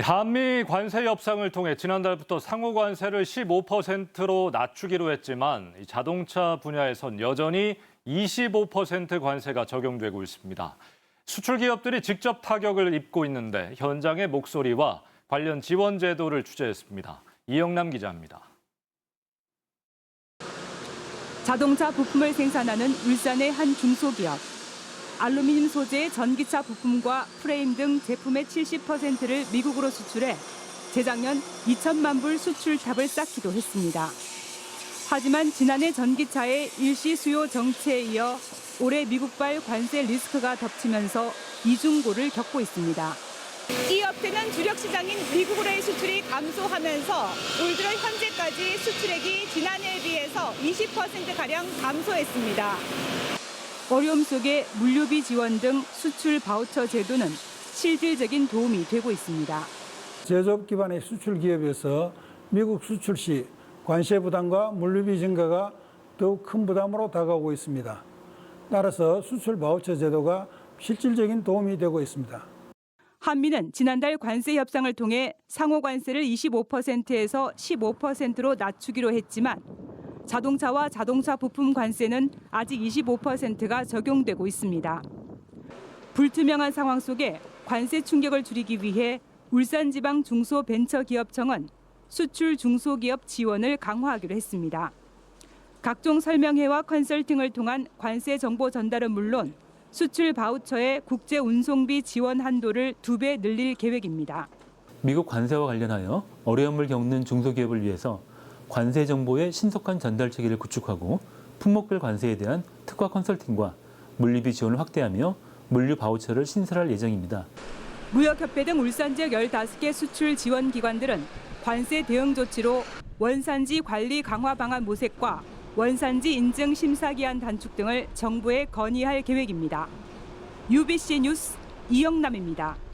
한미 관세 협상을 통해 지난달부터 상호 관세를 15%로 낮추기로 했지만 이 자동차 분야에선 여전히 25% 관세가 적용되고 있습니다. 수출 기업들이 직접 타격을 입고 있는데 현장의 목소리와 관련 지원 제도를 취재했습니다. 이영남 기자입니다. 자동차 부품을 생산하는 울산의 한 중소기업. 알루미늄 소재의 전기차 부품과 프레임 등 제품의 70%를 미국으로 수출해 재작년 2천만 불 수출탑을 쌓기도 했습니다. 하지만 지난해 전기차의 일시 수요 정체에 이어 올해 미국발 관세 리스크가 덮치면서 이중고를 겪고 있습니다. 이 업체는 주력 시장인 미국으로의 수출이 감소하면서 올 들어 현재까지 수출액이 지난해에 비해서 20%가량 감소했습니다. 어려움 속에 물류비 지원 등 수출 바우처 제도는 실질적인 도움이 되고 있습니다. 제조업 기반의 수출 기업에서 미국 수출 시 관세 부담과 물류비 증가가 더욱 큰 부담으로 다가오고 있습니다. 따라서 수출 바우처 제도가 실질적인 도움이 되고 있습니다. 한미는 지난달 관세 협상을 통해 상호 관세를 25%에서 15%로 낮추기로 했지만 자동차와 자동차 부품 관세는 아직 25%가 적용되고 있습니다. 불투명한 상황 속에 관세 충격을 줄이기 위해 울산지방 중소벤처기업청은 수출 중소기업 지원을 강화하기로 했습니다. 각종 설명회와 컨설팅을 통한 관세 정보 전달은 물론 수출 바우처의 국제 운송비 지원 한도를 두 배 늘릴 계획입니다. 미국 관세와 관련하여 어려움을 겪는 중소기업을 위해서 관세 정보의 신속한 전달 체계를 구축하고 품목별 관세에 대한 특화 컨설팅과 물류비 지원을 확대하며 물류 바우처를 신설할 예정입니다. 무역협회 등 울산 지역 15개 수출 지원 기관들은 관세 대응 조치로 원산지 관리 강화 방안 모색과 원산지 인증 심사 기한 단축 등을 정부에 건의할 계획입니다. UBC 뉴스 이영남입니다.